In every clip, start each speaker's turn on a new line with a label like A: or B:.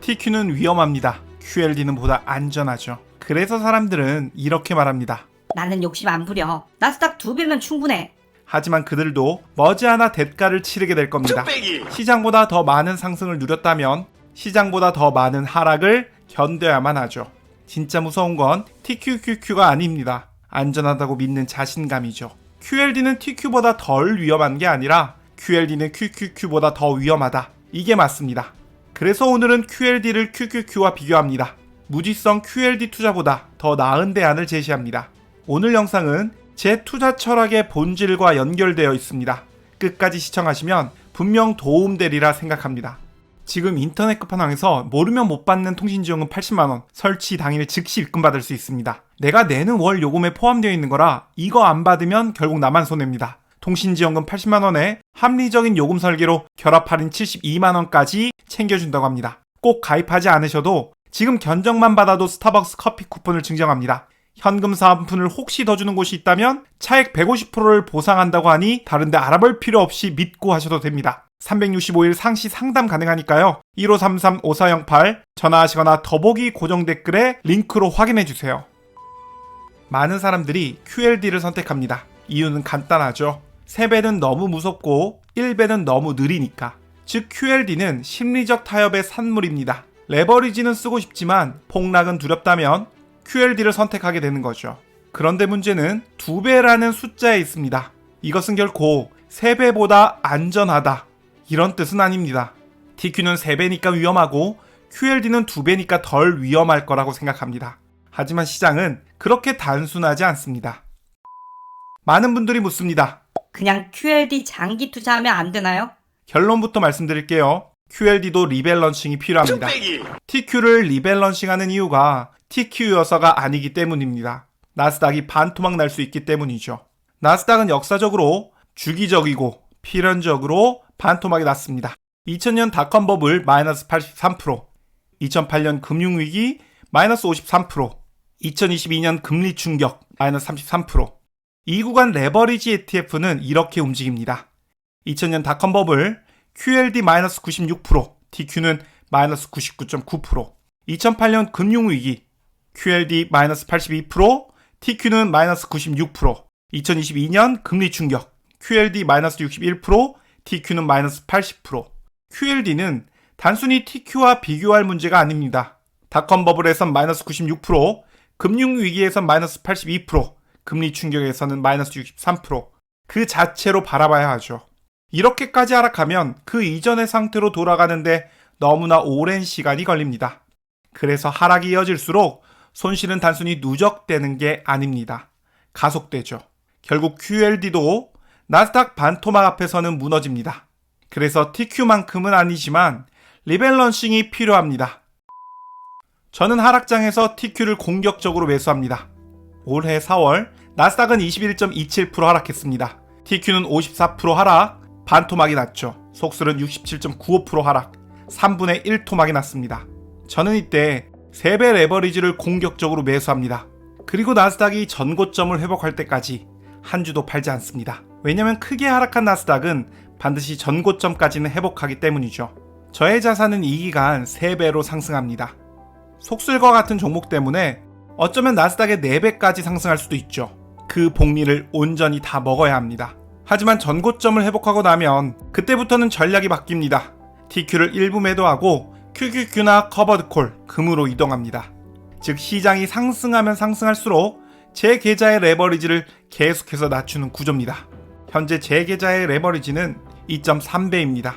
A: TQ는 위험합니다. QLD는 보다 안전하죠. 그래서 사람들은 이렇게 말합니다.
B: 나는 욕심 안 부려. 나스닥 두 배면 충분해.
A: 하지만 그들도 머지않아 대가를 치르게 될 겁니다. 시장보다 더 많은 상승을 누렸다면 시장보다 더 많은 하락을 견뎌야만 하죠. 진짜 무서운 건 TQQQ가 아닙니다. 안전하다고 믿는 자신감이죠. QLD는 TQ보다 덜 위험한 게 아니라 QLD는 QQQ보다 더 위험하다. 이게 맞습니다. 그래서 오늘은 QLD를 QQQ와 비교합니다. 무지성 QLD 투자보다 더 나은 대안을 제시합니다. 오늘 영상은 제 투자 철학의 본질과 연결되어 있습니다. 끝까지 시청하시면 분명 도움되리라 생각합니다. 지금 인터넷 끝판왕에서 모르면 못 받는 통신지원금 80만원 설치 당일 즉시 입금 받을 수 있습니다. 내가 내는 월 요금에 포함되어 있는 거라 이거 안 받으면 결국 나만 손해입니다. 통신지원금 80만 원에 합리적인 요금 설계로 결합 할인 72만 원까지 챙겨준다고 합니다. 꼭 가입하지 않으셔도 지금 견적만 받아도 스타벅스 커피 쿠폰을 증정합니다. 현금 사은품을 혹시 더 주는 곳이 있다면 차액 150%를 보상한다고 하니 다른데 알아볼 필요 없이 믿고 하셔도 됩니다. 365일 상시 상담 가능하니까요. 1533-5408 전화하시거나 더보기 고정 댓글에 링크로 확인해 주세요. 많은 사람들이 QLD를 선택합니다. 이유는 간단하죠. 3배는 너무 무섭고 1배는 너무 느리니까. 즉 QLD는 심리적 타협의 산물입니다. 레버리지는 쓰고 싶지만 폭락은 두렵다면 QLD를 선택하게 되는 거죠. 그런데 문제는 2배라는 숫자에 있습니다. 이것은 결코 3배보다 안전하다. 이런 뜻은 아닙니다. TQ는 3배니까 위험하고 QLD는 2배니까 덜 위험할 거라고 생각합니다. 하지만 시장은 그렇게 단순하지 않습니다. 많은 분들이 묻습니다.
B: 그냥 QLD 장기 투자하면 안 되나요?
A: 결론부터 말씀드릴게요. QLD도 리밸런싱이 필요합니다. TQ를 리밸런싱하는 이유가 TQ여서가 아니기 때문입니다. 나스닥이 반토막 날 수 있기 때문이죠. 나스닥은 역사적으로 주기적이고 필연적으로 반토막이 났습니다. 2000년 닷컴 버블 마이너스 83%, 2008년 금융위기 마이너스 53%, 2022년 금리 충격 마이너스 33%. 이 구간 레버리지 ETF는 이렇게 움직입니다. 2000년 닷컴 버블 QLD 마이너스 96%, TQ는 마이너스 99.9%. 2008년 금융위기 QLD 마이너스 82%, TQ는 마이너스 96%. 2022년 금리 충격 QLD 마이너스 61%, TQ는 마이너스 80%. QLD는 단순히 TQ와 비교할 문제가 아닙니다. 닷컴 버블에선 마이너스 96%, 금융위기에선 마이너스 82%, 금리 충격에서는 마이너스 63%. 그 자체로 바라봐야 하죠. 이렇게까지 하락하면 그 이전의 상태로 돌아가는데 너무나 오랜 시간이 걸립니다. 그래서 하락이 이어질수록 손실은 단순히 누적되는 게 아닙니다. 가속되죠. 결국 QLD도 나스닥 반토막 앞에서는 무너집니다. 그래서 TQ만큼은 아니지만 리밸런싱이 필요합니다. 저는 하락장에서 TQ를 공격적으로 매수합니다. 올해 4월 나스닥은 21.27% 하락했습니다. TQ는 54% 하락, 반토막이 났죠. 속술은 67.95% 하락, 3분의 1 토막이 났습니다. 저는 이때 3배 레버리지를 공격적으로 매수합니다. 그리고 나스닥이 전고점을 회복할 때까지 한 주도 팔지 않습니다. 왜냐면 크게 하락한 나스닥은 반드시 전고점까지는 회복하기 때문이죠. 저의 자산은 이 기간 3배로 상승합니다. 속술과 같은 종목 때문에 어쩌면 나스닥의 4배까지 상승할 수도 있죠. 그 복리를 온전히 다 먹어야 합니다. 하지만 전고점을 회복하고 나면 그때부터는 전략이 바뀝니다. TQ를 일부 매도하고 QQQ나 커버드콜, 금으로 이동합니다. 즉 시장이 상승하면 상승할수록 제 계좌의 레버리지를 계속해서 낮추는 구조입니다. 현재 제 계좌의 레버리지는 2.3배입니다.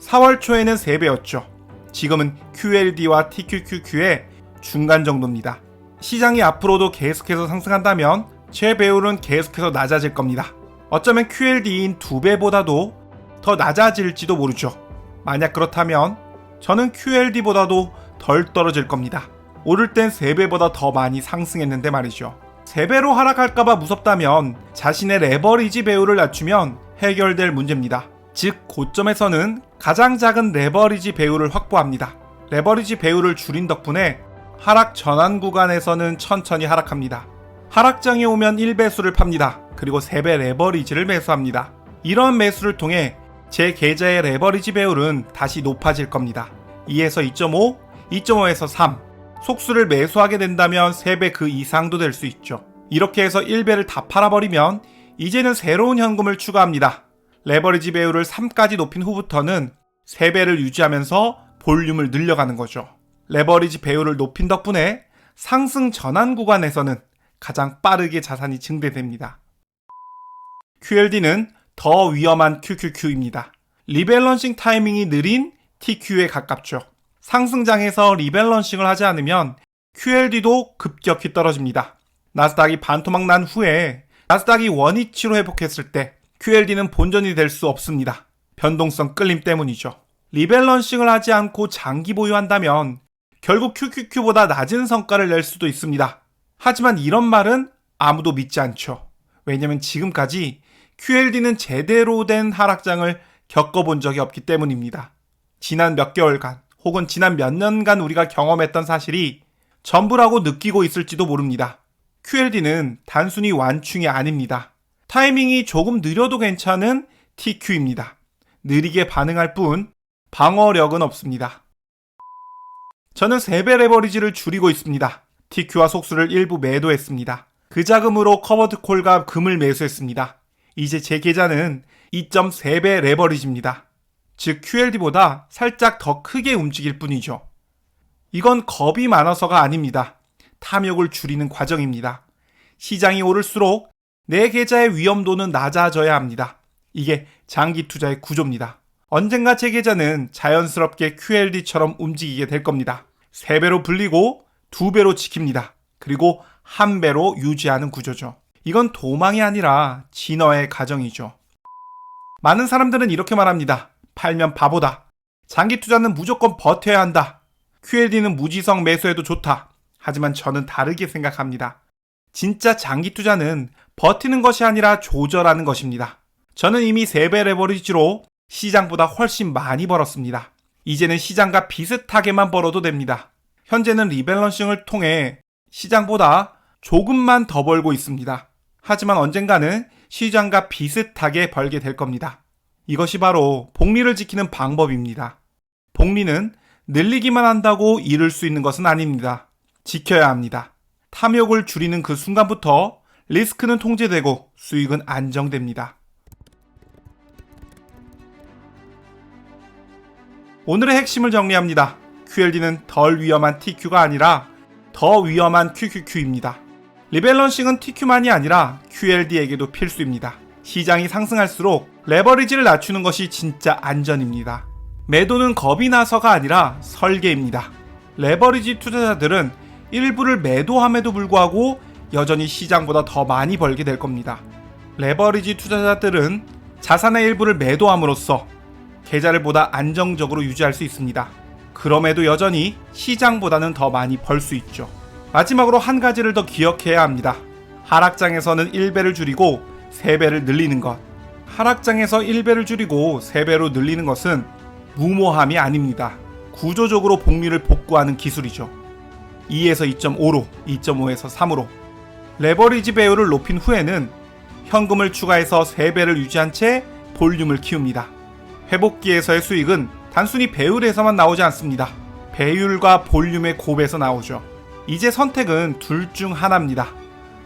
A: 4월 초에는 3배였죠. 지금은 QLD와 TQQQ의 중간 정도입니다. 시장이 앞으로도 계속해서 상승한다면 제 배율은 계속해서 낮아질 겁니다. 어쩌면 QLD인 2배보다도 더 낮아질지도 모르죠. 만약 그렇다면 저는 QLD보다도 덜 떨어질 겁니다. 오를 땐 3배보다 더 많이 상승했는데 말이죠. 3배로 하락할까봐 무섭다면 자신의 레버리지 배율을 낮추면 해결될 문제입니다. 즉, 고점에서는 가장 작은 레버리지 배율을 확보합니다. 레버리지 배율을 줄인 덕분에 하락 전환 구간에서는 천천히 하락합니다. 하락장에 오면 1배수를 팝니다. 그리고 3배 레버리지를 매수합니다. 이러한 매수를 통해 제 계좌의 레버리지 배율은 다시 높아질 겁니다. 2에서 2.5, 2.5에서 3. 속수를 매수하게 된다면 3배 그 이상도 될 수 있죠. 이렇게 해서 1배를 다 팔아버리면 이제는 새로운 현금을 추가합니다. 레버리지 배율을 3까지 높인 후부터는 3배를 유지하면서 볼륨을 늘려가는 거죠. 레버리지 배율을 높인 덕분에 상승 전환 구간에서는 가장 빠르게 자산이 증대됩니다. QLD는 더 위험한 QQQ입니다. 리밸런싱 타이밍이 느린 TQ에 가깝죠. 상승장에서 리밸런싱을 하지 않으면 QLD도 급격히 떨어집니다. 나스닥이 반토막 난 후에 나스닥이 원위치로 회복했을 때 QLD는 본전이 될 수 없습니다. 변동성 끌림 때문이죠. 리밸런싱을 하지 않고 장기 보유한다면 결국 QQQ보다 낮은 성과를 낼 수도 있습니다. 하지만 이런 말은 아무도 믿지 않죠. 왜냐면 지금까지 QLD는 제대로 된 하락장을 겪어본 적이 없기 때문입니다. 지난 몇 개월간 혹은 지난 몇 년간 우리가 경험했던 사실이 전부라고 느끼고 있을지도 모릅니다. QLD는 단순히 완충이 아닙니다. 타이밍이 조금 느려도 괜찮은 TQ입니다. 느리게 반응할 뿐 방어력은 없습니다. 저는 3배 레버리지를 줄이고 있습니다. TQ와 속수를 일부 매도했습니다. 그 자금으로 커버드 콜과 금을 매수했습니다. 이제 제 계좌는 2.3배 레버리지입니다. 즉 QLD보다 살짝 더 크게 움직일 뿐이죠. 이건 겁이 많아서가 아닙니다. 탐욕을 줄이는 과정입니다. 시장이 오를수록 내 계좌의 위험도는 낮아져야 합니다. 이게 장기 투자의 구조입니다. 언젠가 제 계좌는 자연스럽게 QLD처럼 움직이게 될 겁니다. 3배로 불리고 2배로 지킵니다. 그리고 1배로 유지하는 구조죠. 이건 도망이 아니라 진화의 과정이죠. 많은 사람들은 이렇게 말합니다. 팔면 바보다. 장기 투자는 무조건 버텨야 한다. QLD는 무지성 매수해도 좋다. 하지만 저는 다르게 생각합니다. 진짜 장기 투자는 버티는 것이 아니라 조절하는 것입니다. 저는 이미 3배 레버리지로 시장보다 훨씬 많이 벌었습니다. 이제는 시장과 비슷하게만 벌어도 됩니다. 현재는 리밸런싱을 통해 시장보다 조금만 더 벌고 있습니다. 하지만 언젠가는 시장과 비슷하게 벌게 될 겁니다. 이것이 바로 복리를 지키는 방법입니다. 복리는 늘리기만 한다고 이룰 수 있는 것은 아닙니다. 지켜야 합니다. 탐욕을 줄이는 그 순간부터 리스크는 통제되고 수익은 안정됩니다. 오늘의 핵심을 정리합니다. QLD는 덜 위험한 TQ가 아니라 더 위험한 QQQ입니다. 리밸런싱은 TQ만이 아니라 QLD에게도 필수입니다. 시장이 상승할수록 레버리지를 낮추는 것이 진짜 안전입니다. 매도는 겁이 나서가 아니라 설계입니다. 레버리지 투자자들은 일부를 매도함에도 불구하고 여전히 시장보다 더 많이 벌게 될 겁니다. 레버리지 투자자들은 자산의 일부를 매도함으로써 계좌를 보다 안정적으로 유지할 수 있습니다. 그럼에도 여전히 시장보다는 더 많이 벌 수 있죠. 마지막으로 한 가지를 더 기억해야 합니다. 하락장에서는 1배를 줄이고 3배를 늘리는 것. 하락장에서 1배를 줄이고 3배로 늘리는 것은 무모함이 아닙니다. 구조적으로 복리를 복구하는 기술이죠. 2에서 2.5로, 2.5에서 3으로. 레버리지 배율을 높인 후에는 현금을 추가해서 3배를 유지한 채 볼륨을 키웁니다. 회복기에서의 수익은 단순히 배율에서만 나오지 않습니다. 배율과 볼륨의 곱에서 나오죠. 이제 선택은 둘 중 하나입니다.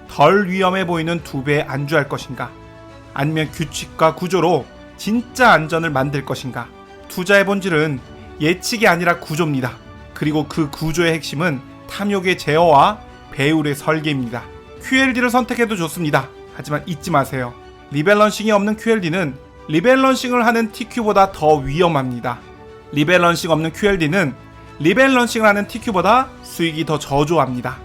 A: 덜 위험해 보이는 두 배에 안주할 것인가? 아니면 규칙과 구조로 진짜 안전을 만들 것인가? 투자의 본질은 예측이 아니라 구조입니다. 그리고 그 구조의 핵심은 탐욕의 제어와 배율의 설계입니다. QLD를 선택해도 좋습니다. 하지만 잊지 마세요. 리밸런싱이 없는 QLD는 리밸런싱을 하는 TQ보다 더 위험합니다. 리밸런싱 없는 QLD는 리밸런싱을 하는 TQ보다 수익이 더 저조합니다.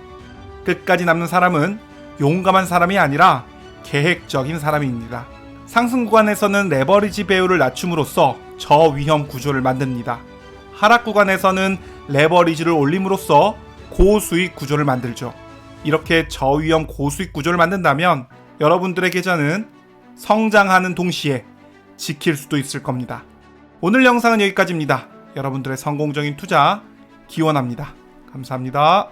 A: 끝까지 남는 사람은 용감한 사람이 아니라 계획적인 사람입니다. 상승 구간에서는 레버리지 배율을 낮춤으로써 저위험 구조를 만듭니다. 하락 구간에서는 레버리지를 올림으로써 고수익 구조를 만들죠. 이렇게 저위험 고수익 구조를 만든다면 여러분들의 계좌는 성장하는 동시에 지킬 수도 있을 겁니다. 오늘 영상은 여기까지입니다. 여러분들의 성공적인 투자 기원합니다. 감사합니다.